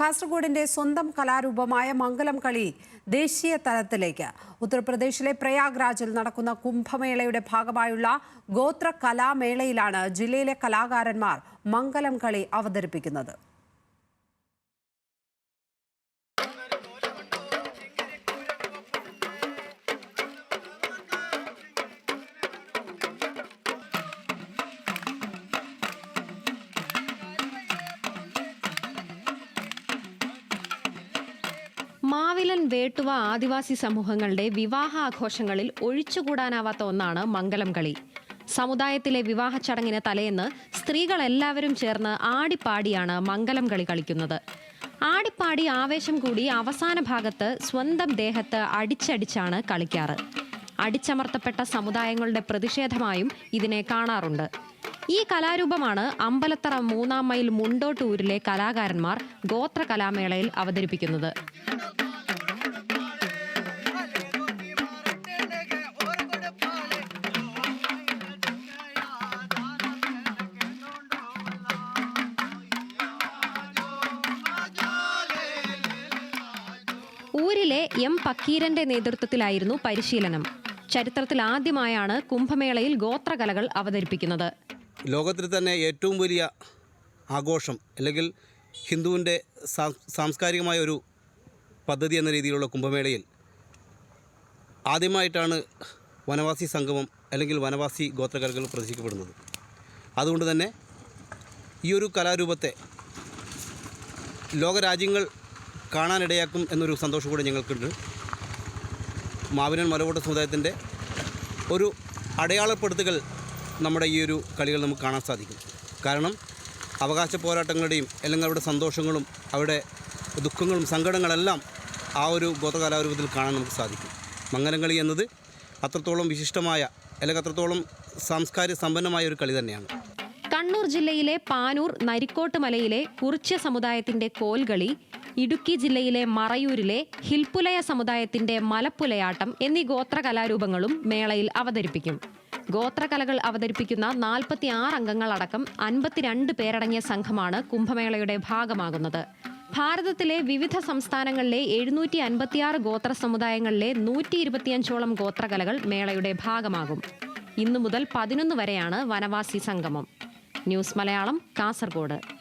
കാസർഗോഡിന്റെ സ്വന്തം കലാരൂപമായ മംഗലം കളി ദേശീയ തലത്തിലേക്ക്. ഉത്തർപ്രദേശിലെ പ്രയാഗ്രാജിൽ നടക്കുന്ന കുംഭമേളയുടെ ഭാഗമായുള്ള ഗോത്ര കലാമേളയിലാണ് ജില്ലയിലെ കലാകാരന്മാർ മംഗലം കളി അവതരിപ്പിക്കുന്നത്. മാവിലൻ വേട്ടുവ ആദിവാസി സമൂഹങ്ങളുടെ വിവാഹ ആഘോഷങ്ങളിൽ ഒഴിച്ചുകൂടാനാവാത്ത ഒന്നാണ് മംഗലം കളി. സമുദായത്തിലെ വിവാഹ ചടങ്ങിന് തലേന്ന് സ്ത്രീകൾ എല്ലാവരും ചേർന്ന് ആടിപ്പാടിയാണ് മംഗലം കളി കളിക്കുന്നത്. ആടിപ്പാടി ആവേശം കൂടി അവസാന ഭാഗത്ത് സ്വന്തം ദേഹത്ത് അടിച്ചടിച്ചാണ് കളിക്കാറ്. അടിച്ചമർത്തപ്പെട്ട സമുദായങ്ങളുടെ പ്രതിഷേധമായും ഇതിനെ കാണാറുണ്ട്. ഈ കലാരൂപമാണ് അമ്പലത്തറ മൂന്നാം മൈൽ മുണ്ടോട്ടൂരിലെ കലാകാരന്മാർ ഗോത്ര കലാമേളയിൽ അവതരിപ്പിക്കുന്നത്. ഊരിലെ എം പക്കീരന്റെ നേതൃത്വത്തിലായിരുന്നു പരിശീലനം. ചരിത്രത്തിൽ ആദ്യമായാണ് കുംഭമേളയിൽ ഗോത്രകലകൾ അവതരിപ്പിക്കുന്നത്. ലോകത്തിൽ തന്നെ ഏറ്റവും വലിയ ആഘോഷം അല്ലെങ്കിൽ ഹിന്ദുവിന്റെ സാംസ്കാരികമായ ഒരു പദ്ധതി എന്ന രീതിയിലുള്ള കുംഭമേളയിൽ ആദ്യമായിട്ടാണ് വനവാസി സംഗമം അല്ലെങ്കിൽ വനവാസി ഗോത്രകലകൾ പ്രദർശിക്കപ്പെടുന്നത്. അതുകൊണ്ട് തന്നെ ഈ ഒരു കലാരൂപത്തെ ലോകരാജ്യങ്ങൾ കാണാനിടയാക്കും എന്നൊരു സന്തോഷം കൂടെ ഞങ്ങൾക്കുണ്ട്. മാവിനൻ മലകോട്ട സമുദായത്തിന്റെ ഒരു അടയാളപ്പെടുത്തുകൾ നമ്മുടെ ഈ ഒരു കളികൾ നമുക്ക് കാണാൻ സാധിക്കും. കാരണം അവകാശ പോരാട്ടങ്ങളുടെയും അല്ലെങ്കിൽ അവരുടെ സന്തോഷങ്ങളും അവരുടെ ദുഃഖങ്ങളും സങ്കടങ്ങളെല്ലാം ആ ഒരു ഗോത്രകലാരൂപത്തിൽ കാണാൻ നമുക്ക് സാധിക്കും. മംഗലം കളി എന്നത് അത്രത്തോളം വിശിഷ്ടമായ അല്ലെങ്കിൽ അത്രത്തോളം സാംസ്കാരിക സമ്പന്നമായ ഒരു കളി തന്നെയാണ്. കണ്ണൂർ ജില്ലയിലെ പാനൂർ നരിക്കോട്ട് മലയിലെ കുറിച്യ സമുദായത്തിന്റെ കോൽകളി ഇടുക്കി ജില്ലയിലെ മറയൂരിലെ ഹിൽപ്പുലയ സമുദായത്തിന്റെ മലപ്പുലയാട്ടം എന്നീ ഗോത്ര കലാരൂപങ്ങളും മേളയിൽ അവതരിപ്പിക്കും. ഗോത്രകലകൾ അവതരിപ്പിക്കുന്ന നാൽപ്പത്തി ആറ് അംഗങ്ങളടക്കം അൻപത്തിരണ്ട് പേരടങ്ങിയ സംഘമാണ് കുംഭമേളയുടെ ഭാഗമാകുന്നത്. ഭാരതത്തിലെ വിവിധ സംസ്ഥാനങ്ങളിലെ എഴുന്നൂറ്റി അൻപത്തിയാറ് ഗോത്ര സമുദായങ്ങളിലെ നൂറ്റി ഇരുപത്തിയഞ്ചോളം ഗോത്രകലകൾ മേളയുടെ ഭാഗമാകും. ഇന്നു മുതൽ പതിനൊന്ന് വരെയാണ് വനവാസി സംഗമം. ന്യൂസ് മലയാളം കാസർഗോഡ്.